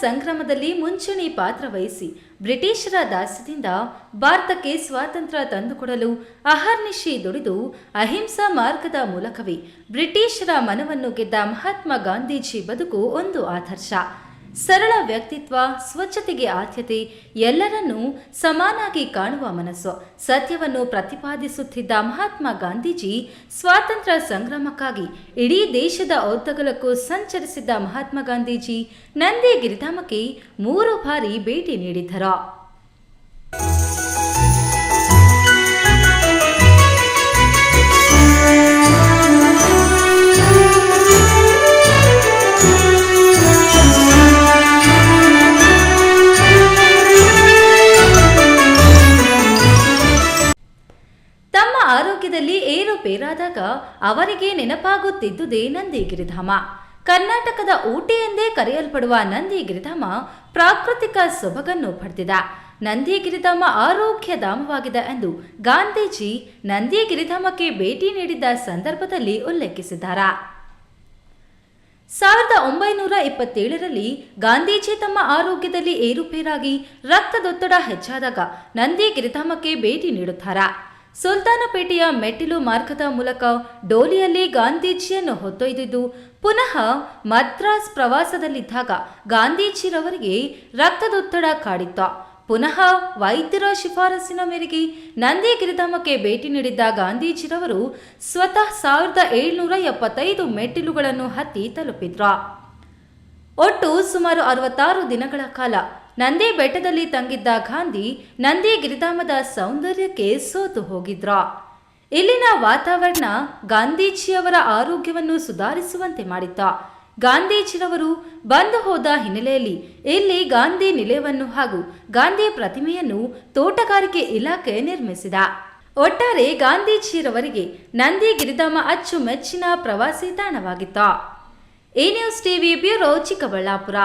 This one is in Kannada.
ಸಂಗ್ರಾಮದಲ್ಲಿ ಮುಂಚೂಣಿ ಪಾತ್ರ ವಹಿಸಿ ಬ್ರಿಟಿಷರ ದಾಸ್ಯದಿಂದ ಭಾರತಕ್ಕೆ ಸ್ವಾತಂತ್ರ್ಯ ತಂದುಕೊಡಲು ಅಹರ್ನಿಶಿ ದುಡಿದು ಅಹಿಂಸಾ ಮಾರ್ಗದ ಮೂಲಕವೇ ಬ್ರಿಟಿಷರ ಮನವನ್ನು ಗೆದ್ದ ಮಹಾತ್ಮ ಗಾಂಧೀಜಿ ಬದುಕು ಒಂದು ಆದರ್ಶ. ಸರಳ ವ್ಯಕ್ತಿತ್ವ, ಸ್ವಚ್ಛತೆಗೆ ಆದ್ಯತೆ, ಎಲ್ಲರನ್ನೂ ಸಮಾನಾಗಿ ಕಾಣುವ ಮನಸ್ಸು. ಸತ್ಯವನ್ನು ಪ್ರತಿಪಾದಿಸುತ್ತಿದ್ದ ಮಹಾತ್ಮ ಗಾಂಧೀಜಿ ಸ್ವಾತಂತ್ರ್ಯ ಸಂಗ್ರಾಮಕ್ಕಾಗಿ ಇಡೀ ದೇಶದ ಉದ್ದಗಲಕ್ಕೂ ಸಂಚರಿಸಿದ್ದ ಮಹಾತ್ಮ ಗಾಂಧೀಜಿ ನಂದಿ ಗಿರಿಧಾಮಕ್ಕೆ ಮೂರು ಬಾರಿ ಭೇಟಿ ನೀಡಿದ್ದರು. ಆರೋಗ್ಯದಲ್ಲಿ ಏರುಪೇರಾದಾಗ ಅವರಿಗೆ ನೆನಪಾಗುತ್ತಿದ್ದುದೇ ನಂದಿಗಿರಿಧಾಮ ಕರ್ನಾಟಕದ ಊಟಿ ಎಂದೇ ಕರೆಯಲ್ಪಡುವ ನಂದಿಗಿರಿಧಾಮ ಪ್ರಾಕೃತಿಕ ಸೊಬಗನ್ನು ಪಡೆದಿದೆ. ನಂದಿಗಿರಿಧಾಮ ಆರೋಗ್ಯಧಾಮವಾಗಿದೆ ಎಂದು ಗಾಂಧೀಜಿ ನಂದಿಗಿರಿಧಾಮಕ್ಕೆ ಭೇಟಿ ನೀಡಿದ್ದ ಸಂದರ್ಭದಲ್ಲಿ ಉಲ್ಲೇಖಿಸಿದ್ದಾರೆ. ಸಾವಿರದ ಒಂಬೈನೂರ ಇಪ್ಪತ್ತೇಳರಲ್ಲಿ ಗಾಂಧೀಜಿ ತಮ್ಮ ಆರೋಗ್ಯದಲ್ಲಿ ಏರುಪೇರಾಗಿ ರಕ್ತದೊತ್ತಡ ಹೆಚ್ಚಾದಾಗ ನಂದಿಗಿರಿಧಾಮಕ್ಕೆ ಭೇಟಿ ನೀಡುತ್ತಾರೆ. ಸುಲ್ತಾನಪೇಟೆಯ ಮೆಟ್ಟಿಲು ಮಾರ್ಗದ ಮೂಲಕ ಡೋಲಿಯಲ್ಲಿ ಗಾಂಧೀಜಿಯನ್ನು ಹೊತ್ತೊಯ್ದಿದ್ದು, ಪುನಃ ಮದ್ರಾಸ್ ಪ್ರವಾಸದಲ್ಲಿದ್ದಾಗ ಗಾಂಧೀಜಿರವರಿಗೆ ರಕ್ತದೊತ್ತಡ ಕಾಡಿತ್ತ. ಪುನಃ ವೈದ್ಯರ ಶಿಫಾರಸಿನ ಮೇರೆಗೆ ನಂದಿ ಗಿರಿಧಾಮಕ್ಕೆ ಭೇಟಿ ನೀಡಿದ್ದ ಗಾಂಧೀಜಿರವರು ಸ್ವತಃ ಸಾವಿರದ ಏಳ್ನೂರ ಎಪ್ಪತ್ತೈದು ಮೆಟ್ಟಿಲುಗಳನ್ನು ಹತ್ತಿ ತಲುಪಿದ್ರು. ಒಟ್ಟು ಸುಮಾರು ಅರವತ್ತಾರು ದಿನಗಳ ಕಾಲ ನಂದಿ ಬೆಟ್ಟದಲ್ಲಿ ತಂಗಿದ್ದ ಗಾಂಧಿ ನಂದಿ ಗಿರಿಧಾಮದ ಸೌಂದರ್ಯಕ್ಕೆ ಸೋತು ಹೋಗಿದ್ರ. ಇಲ್ಲಿನ ವಾತಾವರಣ ಗಾಂಧೀಜಿಯವರ ಆರೋಗ್ಯವನ್ನು ಸುಧಾರಿಸುವಂತೆ ಮಾಡಿದ್ದ ಗಾಂಧೀಜಿಯವರು ಬಂದು ಹೋದ ಹಿನ್ನೆಲೆಯಲ್ಲಿ ಇಲ್ಲಿ ಗಾಂಧಿ ನಿಲಯವನ್ನು ಹಾಗೂ ಗಾಂಧಿ ಪ್ರತಿಮೆಯನ್ನು ತೋಟಗಾರಿಕೆ ಇಲಾಖೆ ನಿರ್ಮಿಸಿದ. ಒಟ್ಟಾರೆ ಗಾಂಧೀಜಿರವರಿಗೆ ನಂದಿ ಗಿರಿಧಾಮ ಅಚ್ಚುಮೆಚ್ಚಿನ ಪ್ರವಾಸಿ ತಾಣವಾಗಿತ್ತ. A news TV bureau Chikkaballapura.